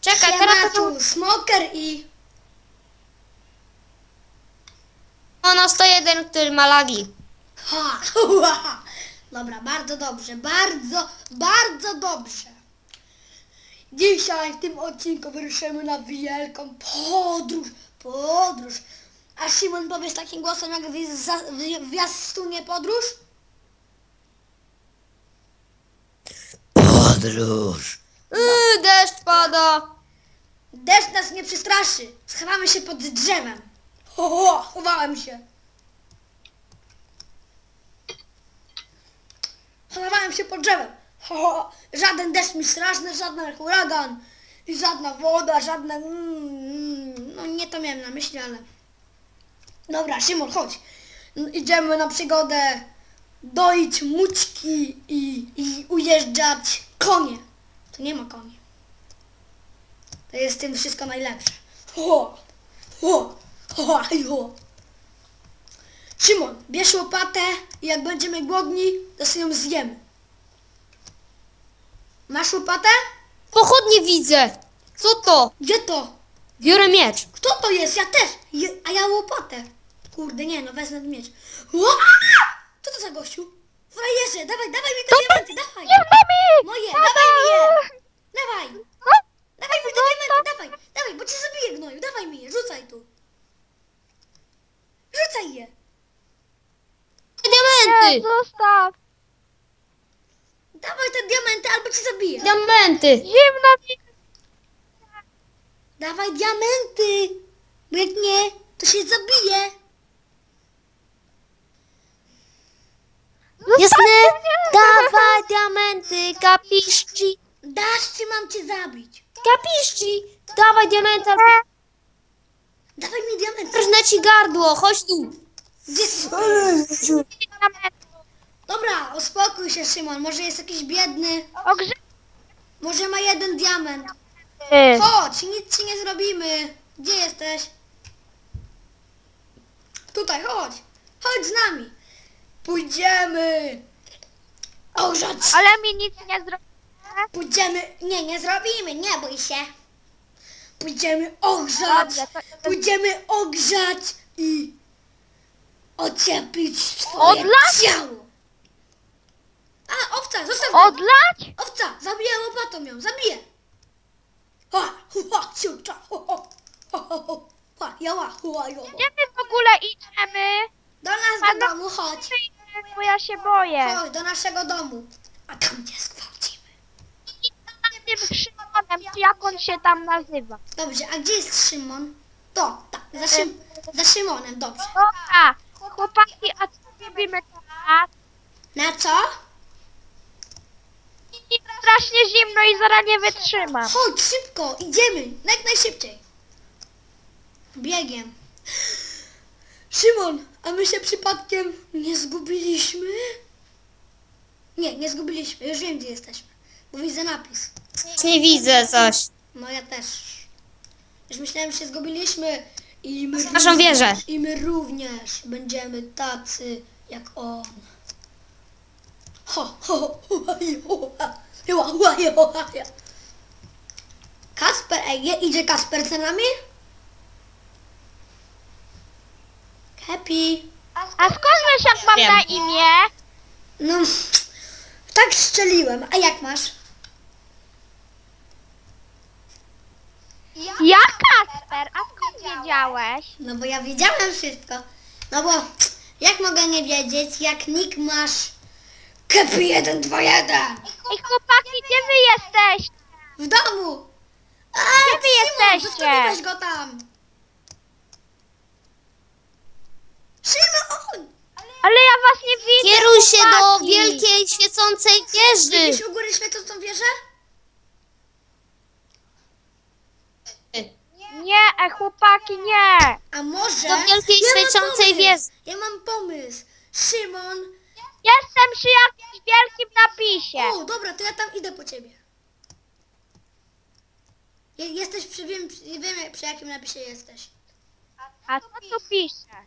Czekaj, Siema, teraz to tu Smoker i... ono 101, który ma lagi. Ha, ua. Dobra, bardzo dobrze, bardzo, bardzo dobrze. Dzisiaj w tym odcinku wyruszymy na wielką podróż, podróż. A Szymon powiesz takim głosem jak w, za- w, w Jastunie podróż? Podróż. Yy, deszcz pada. Deszcz nas nie przestraszy. Schowamy się pod drzewem. Ho, ho, chowałem się. Chowałem się pod drzewem. Ho, ho. Żaden deszcz mi straszny, żaden huragan. I żadna woda, żadne... Mm, mm. No nie to miałem na myśli, ale... Dobra, Szymon, chodź. Idziemy na przygodę doić mućki i, i ujeżdżać konie. Tu nie ma koni. To jest tym wszystko najlepsze. Ho, ho, ho, ho. Szymon, bierz łopatę i jak będziemy głodni, to sobie ją zjemy. Masz łopatę? Pochodnie widzę. Co to? Gdzie to? Biorę miecz. Kto to jest? Ja też. Je, a ja łopatę. Kurde, nie no, wezmę miecz. Co to za gościu? Frajerze, dawaj, dawaj mi te diamenty, dawaj. Moje, dawaj mi je. Dawaj. Dawaj mi te diamenty, dawaj. Dawaj, bo cię zabiję gnoju. Dawaj mi je, rzucaj tu. Rzucaj je. Diamenty. zostaw! Dawaj te diamenty, albo cię zabiję. Diamenty. Zimno mi! Dawaj diamenty. Bo jak nie, to się zabije. Jasne? Dawaj diamenty, kapiszci. Dasz czy mam cię zabić? Kapiszci. Dawaj diamenty. Dawaj mi diamenty. Rżnę ci gardło, chodź tu. Gdzie? Dobra, uspokój się Szymon, może jest jakiś biedny, może ma jeden diament. Chodź, nic ci nie zrobimy. Gdzie jesteś? Tutaj, chodź. Chodź z nami. Pójdziemy. Ogrzać. Ale mi nic nie zrobiło. Pójdziemy. Nie, nie zrobimy, nie bój się. Pójdziemy ogrzać. Pójdziemy ogrzać i ocieplić swoje Odlać? ciało. A, owca, zostaw mnie. Odlać? Owca, zabiję łopatą ją, zabiję. Ha, ha, ciucza, ho, ho, ho, ho, ho, ha, jała, hua, jała. Gdzie my w ogóle idziemy? Do nas do domu, chodź. Bo ja się boję. Chodź, do naszego domu. A tam cię zgwałcimy. Z tym Szymonem, czy jak on się tam nazywa? Dobrze, a gdzie jest Szymon? To, tak, za, Szym, za Szymonem, dobrze. Dobra, chłopaki, a co robimy teraz? Na co? Mi strasznie zimno i zaraz nie wytrzymam. Chodź, szybko, idziemy, jak najszybciej. Biegiem. Szymon, a my się przypadkiem nie zgubiliśmy? Nie, nie zgubiliśmy, już wiem gdzie jesteśmy. Bo widzę napis. Nie widzę coś. No ja też. Już myślałem, że się zgubiliśmy i my, Naszą również- wieżę. i my również będziemy tacy jak on. Ho, ho, ho, hua, hua, hua, hua. Kasper, ej, idzie Kasper za nami? Happy. A skąd wiesz, jak mam Wiem. na imię? No, tak strzeliłem. A jak masz? Ja Kasper, a skąd wiedziałeś? No bo ja wiedziałem wszystko. No bo jak mogę nie wiedzieć, jak nick masz Kepi 121 Ej chłopaki, gdzie wy jesteście? w domu. A, Gdzie wy jesteście? zostawiłeś go tam. Szymon! Ale ja was nie widzę. Kieruj się do chłopaki. wielkiej świecącej wieży. Widzisz u góry świecącą wieżę? Nie, e, chłopaki, nie. A może... Do wielkiej mam świecącej pomysł. wieży. Ja mam pomysł. Szymon... Jestem przy jakimś wielkim napisie. O, dobra, to ja tam idę po ciebie. Je- Jesteś przy... Wiem, wiem przy jakim napisie jesteś. A co tu pisze?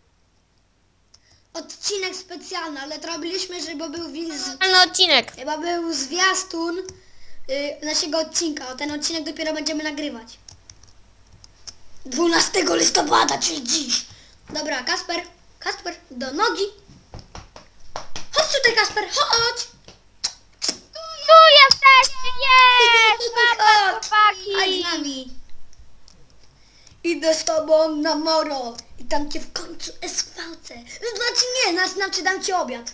Odcinek specjalny, ale to robiliśmy, żeby był wiz... Odcinek. Chyba był zwiastun y, naszego odcinka. O ten odcinek dopiero będziemy nagrywać. 12 listopada, czyli dziś. Dobra, Kasper, Kasper, do nogi. Chodź tutaj, Kasper, chodź. Tu jesteście, jest! Mama, Chodź z nami. Idę z tobą na moro i tam cię w końcu eskwałcę. Znaczy nie, na- znaczy dam ci obiad.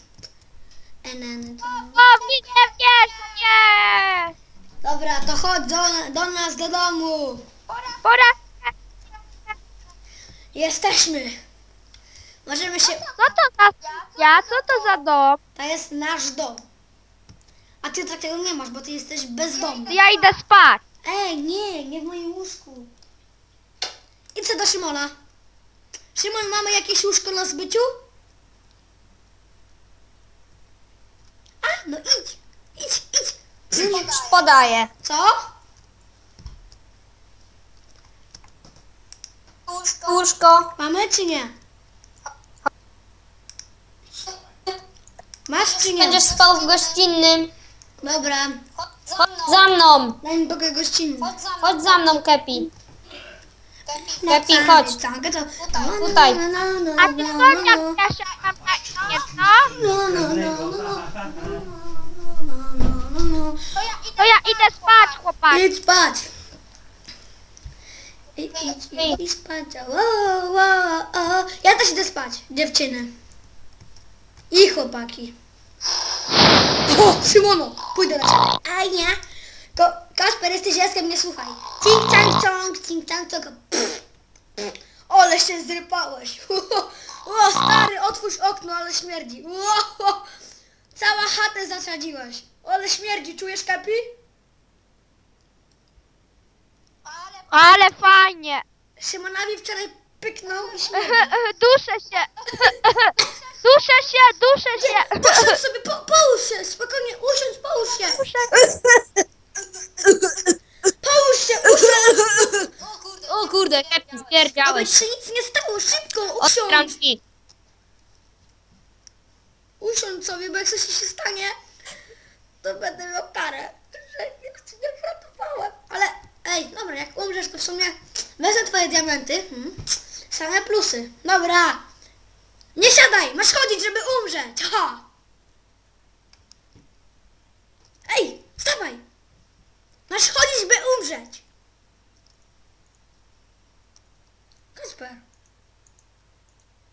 Enen, to... O, nie wiesz, nie! Dobra, to chodź do, do nas, do domu. Pora... Jesteśmy. Możemy się... Co to za... Ja? Co to za dom? To jest nasz dom. A ty takiego nie masz, bo ty jesteś bezdomny. Ja idę spać. Ej, nie, nie w moim łóżku. Idź do Szymona. Szymon, mamy jakieś łóżko na zbyciu? A, no idź, idź, idź. Już podaję. Co? Łóżko. Mamy czy nie? Masz czy nie? Będziesz spał w gościnnym. Dobra, Chodź za mną. daj mi pokój gościnny. Chodź za mną, Kepi. Kepi, chodź. Tak, to... Tutaj. A ty ja wiesz, jak mam co? No, no, no, no, no. No, no, no. To ja idę spać, chłopaki. Idź spać. Idź, idź, idź, idź spać. O, o. Ja też idę spać, dziewczyny. I chłopaki. O, Szymono, pójdę na ciebie. Aj, nie. Ko Kasper, jesteś jaskiem, nie słuchaj. Cink, cang, ciąg, cink, cang, pff. Ole się zrypałeś. O, stary, otwórz okno, ale śmierdzi. O, cała chatę zasadziłeś. Ale śmierdzi, czujesz kapi? Ale fajnie. Szymonowi wczoraj pyknął i śmierdzi. Duszę się. Duszę się, duszę się. Usiądź sobie, po, połóż się, spokojnie, usiądź, połóż się. Duszę. Połóż się, usiądź. O kurde, Kepi, Aby spierdziałeś. ci się nic nie stało, szybko, Otwieram usiądź. drzwi. Usiądź sobie, bo jak coś się stanie, to będę miał karę, że ja ci nie ratowałem. Ale, ej, dobra, jak umrzesz, to w sumie wezmę twoje diamenty. Hmm. Same plusy. Dobra. Nie siadaj, masz chodzić, żeby umrzeć. Ha. Ej, wstawaj. Masz chodzić, by umrzeć. Kasper.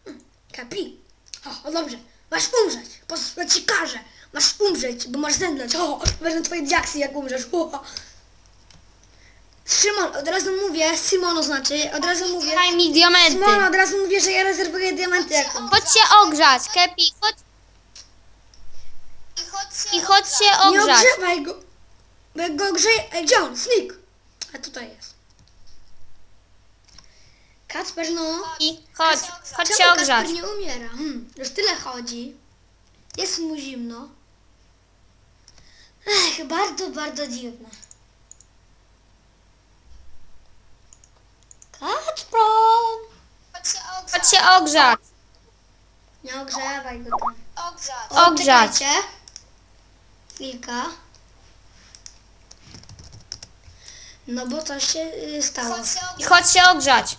Hmm, Kapi. O, o dobrze. Masz umrzeć. Posłuchaj ci każę. Masz umrzeć, bo masz zemdleć. O, wezmę twoje diaksy, jak umrzesz. O. Szymon, od razu mówię, Simono znaczy, od razu mówię. Daj mi diamenty. Szymon, od razu mówię, że ja rezerwuję diamenty jak. Chodź się ogrzać, Kepi, chodź. I chodź się Nie ogrzać. ogrzewaj go. Bo jak go ogrzeje... Ej, gdzie on? Sneak. A tutaj jest. Kacper, no. I chodź, chodź Czemu się ogrzać. Kacper nie umiera? Hmm, już tyle chodzi. Jest mu zimno. Ech, bardzo, bardzo dziwne. Kacpron! Chodź się ogrzać. Nie ogrzewaj go tam. Ogrzać. Chwilka. No bo coś się y, stało. I chodź się ogrzać.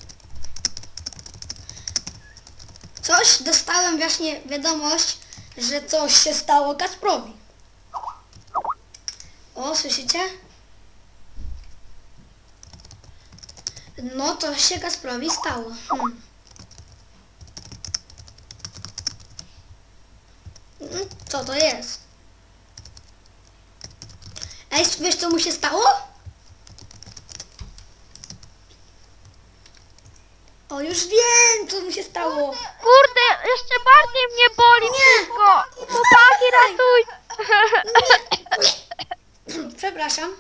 Coś dostałem właśnie wiadomość, że coś się stało Kasprowi. O, słyszycie? No to się Kasprowi stało. Hmm. Mm, Co to jest? Ej, wiesz co mu się stało? O, już wiem, co mu się stało. Kurde, jeszcze bardziej mnie boli wszystko. Chłopaki, ratuj. Przepraszam.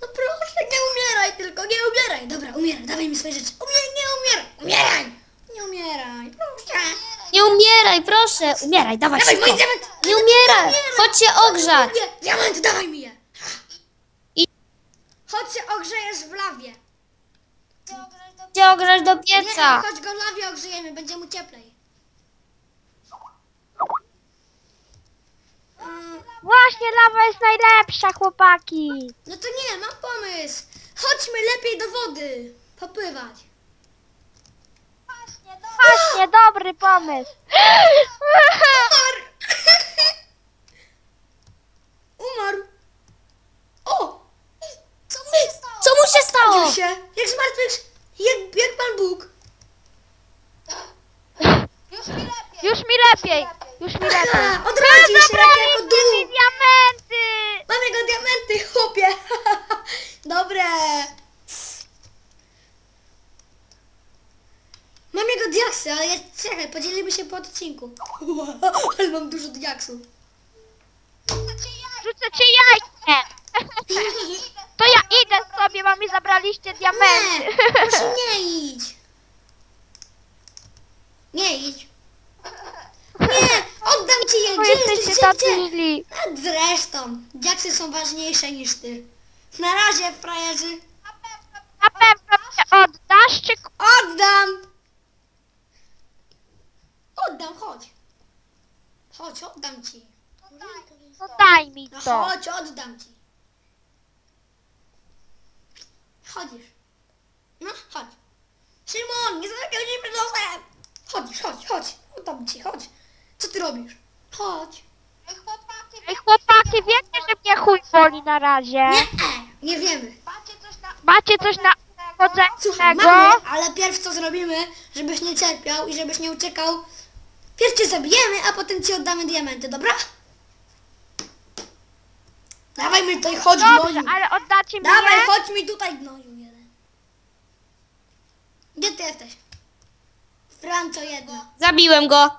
No proszę, nie umieraj tylko, nie umieraj. Dobra, umieraj, dawaj mi swoje rzeczy. Umie, nie umieraj, umieraj. Nie umieraj, proszę. Nie umieraj, proszę. Umieraj, dawaj Dawaj szybko. moje diamenty. Nie umieraj. Chodź się ogrzać. Nie, diamenty, dawaj mi je. I- Chodź się ogrzejesz w lawie. Się ogrzać do Nie, pieca. chodź go w lawie ogrzejemy, będzie mu cieplej. Mm, Właśnie lawa jest najlepsza, chłopaki. No to nie, mam pomysł. Chodźmy lepiej do wody. Popływać. Właśnie, dobry pomysł. Umarł! Umarł! O! Co mu się stało? Co mu się stało? Się! Jak zmartwychwstał, jak, jak Pan Bóg. Już mi lepiej. Już mi lepiej. Już mi lepiej. Odrodził się jak jako duch. diamenty. Mam jego diamenty, chłopie! Dobre! Mam jego diaksy, ale ja, czekaj, podzielimy się po odcinku. ale mam dużo diaksów. Rzucę ci jajkę. To ja idę sobie, bo mi zabraliście diamenty. Nie, proszę nie idź. Nie idź. Nie, oddam ci je. Gdzie jesteś? jesteście tacy źli. A zresztą, diaksy są ważniejsze niż ty. Na razie, frajerzy. Na pewno mnie oddasz, czy... Oddam! Oddam, chodź. Chodź, oddam ci. No daj mi No to. chodź, oddam ci. Chodzisz. No, chodź. Szymon, nie zamykajmy nosem. Chodź, chodź, chodź. Oddam ci, chodź. Co ty robisz? Chodź. Ej, chłopaki, Ej, chłopaki, wiecie, że mnie chuj boli na razie? Nie, e, nie wiemy. macie coś na... Macie coś na Słuchaj, chodzącego? mamy, ale pierw co zrobimy, żebyś nie cierpiał i żebyś nie uciekał. Pierw cię zabijemy, a potem ci oddamy diamenty, dobra? Dawaj mi tutaj, chodź Dobrze, gnoju. ale oddacie mi Dawaj, je? chodź mi tutaj gnoju jeden. Gdzie ty jesteś? Franco jedna. Zabiłem go.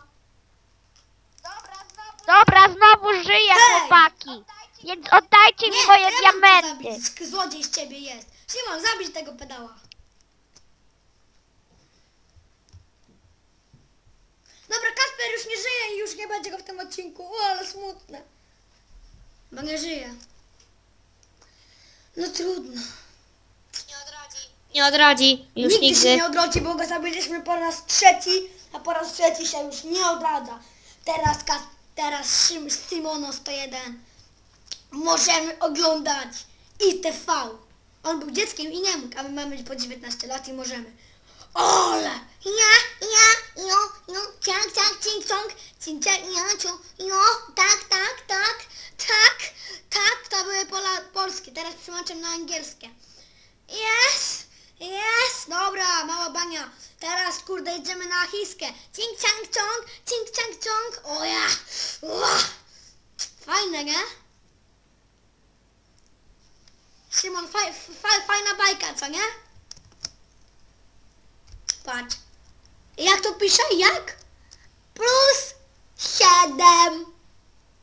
Dobra, znowu. Dobra, znowu żyję, Hej! chłopaki. Więc oddajcie mi moje ja mam cię diamenty. zabić. Sk- Złodziej z ciebie jest. Szymon, zabij tego pedała. Dobra, Kasper już nie żyje i już nie będzie go w tym odcinku. O, ale smutne. Bo nie żyje. No trudno. Nie odrodzi. Nie odrodzi. Już Nigdy się nigdy. nie odrodzi, bo go zabiliśmy po raz trzeci, a po raz trzeci się już nie odradza. Teraz, Kas- teraz Simono 101 możemy oglądać ITV. On był dzieckiem i nie mógł, a my mamy po 19 lat i możemy. Ole! Ja, ja, jo, jo, ciak, ciak, cink, cong, cink, ciak, ja, ciu, tak, tak, tak, tak, to były pola, polskie, przełączam na angielskie. Yes! Yes! Dobra, mała bania. Teraz kurde idziemy na achiskę. Cink ciang ciong, cink ciang ciong. O ja! Ua! Fajne, nie? Szymon, faj, faj, fajna bajka, co nie? Patrz. Jak to pisze? Jak? Plus siedem.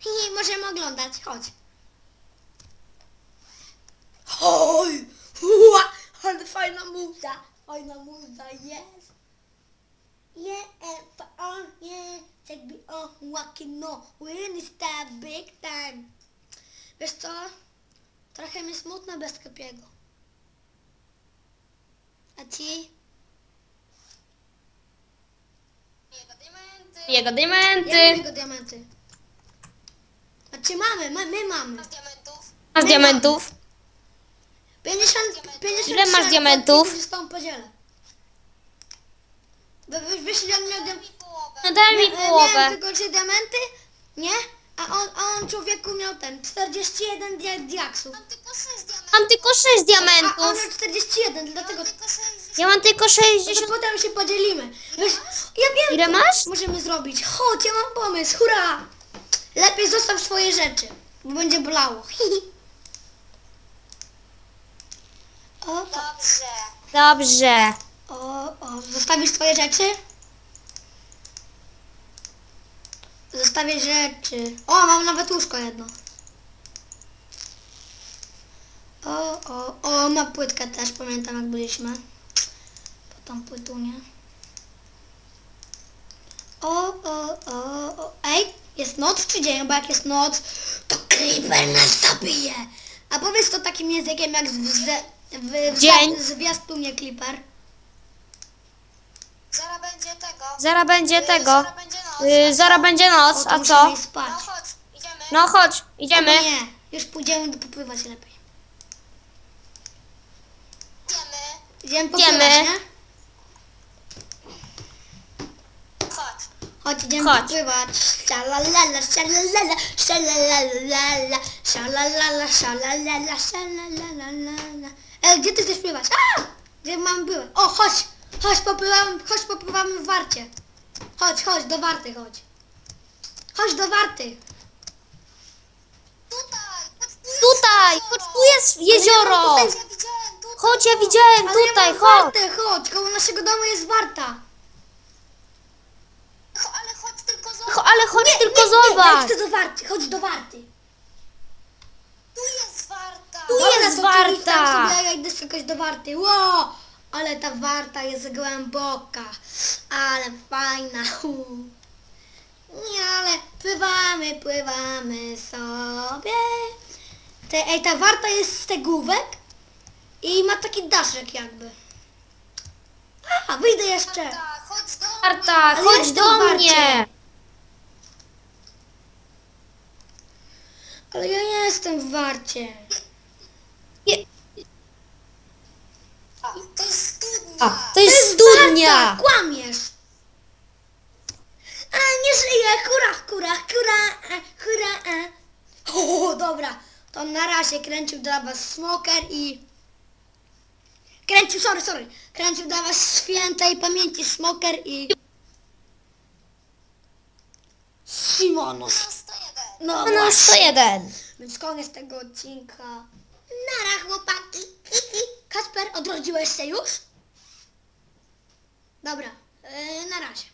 I możemy oglądać. Chodź. Oj! Ua! Ale fajna muza! Fajna muza jest! Yeah, and on, yeah, take me on, walking no, win is that big time. Wiesz co? Trochę mi smutno bez Kapiego. A ci? Jego diamenty. Jego Ja diamenty. mam jego diamenty. A czy mamy? My, my mamy. Masz diamentów. Masz diamentów? 50, 50 Ile masz diamentów? Z tą podzielę. On miał. No daj mi połowę. Miałem tylko trzy diamenty, nie? A on, a on człowieku miał ten 41 dia diaksów. Mam tylko 6 diamentów. Mam tylko 6 A on diamentów. miał 41, dlatego Mam tylko 6 Ja mam tylko no to 60. potem się podzielimy. Wiesz, ja wiem, Ile masz? możemy zrobić. Chodź, ja mam pomysł, hurra! Lepiej zostaw swoje rzeczy, bo będzie bolało. o, Dobrze. Dobrze. o, o, zostawisz swoje rzeczy? Zostawię rzeczy. O, mam nawet łóżko jedno. O, o, o, ma płytkę też, pamiętam jak byliśmy. Po tą płytunie. O, o, o, o. Ej, jest noc czy dzień? Bo jak jest noc, to Creeper nas zabije. A powiedz to takim językiem jak w, w, Dzień. zwiastunie Creeper. Zaraz będzie tego. Zaraz będzie Y, tego. Zaraz będzie noc. Y, A Zaraz co? będzie noc, a musimy co? spać. No chodź, idziemy. No chodź, idziemy. Nie, już pójdziemy popływać lepiej. Idziemy. Idziemy Idziemy. popływać, nie? Chodź. Chodź, idziemy Chodź. popływać. Szalalala, szalalala, szalalala, szalalala, szalalala, szalalala. Ej, gdzie ty chcesz pływać? A! Gdzie mam pływać? O, chodź! Chodź, popływamy, chodź, popływamy w warcie. Chodź, chodź, do warty, chodź. Chodź do warty. Tutaj. Chodź, tu jest Tutaj, jezioro. chodź, tu jest jezioro. Ja widziałem tutaj. Chodź, ja widziałem Ale ja tutaj, mam chodź. wartę, chodź, koło naszego domu jest warta. Ale chodź tylko Cho- zobacz. Ale chodź tylko Ja zobacz. chcę do warty, chodź do warty. Tu jest. Tu Dobra, jest idź tam warta. Sobie, ja idę szukać do warty. Ło! Ale ta warta jest głęboka. Ale fajna. Nie, ale pływamy, pływamy sobie. Te, ej, ta warta jest z tegówek i ma taki daszek jakby. A, wyjdę jeszcze. Warta, chodź do mnie. Marta, Ale chodź do warcie. mnie. Ale ja jestem w warcie. Je- A, To jest studnia. A, to jest studnia. Kłamiesz. A, nie żyję, hura, hura, hura, e, hura, e. O, dobra, to na razie kręcił dla was Smoker i... Kręcił, sorry, sorry, kręcił dla was świętej pamięci Smoker i... 101. No, No właśnie. 101. Więc koniec tego odcinka. Nara chłopaki. Kasper, odrodziłeś się już? Dobra, yy, na razie.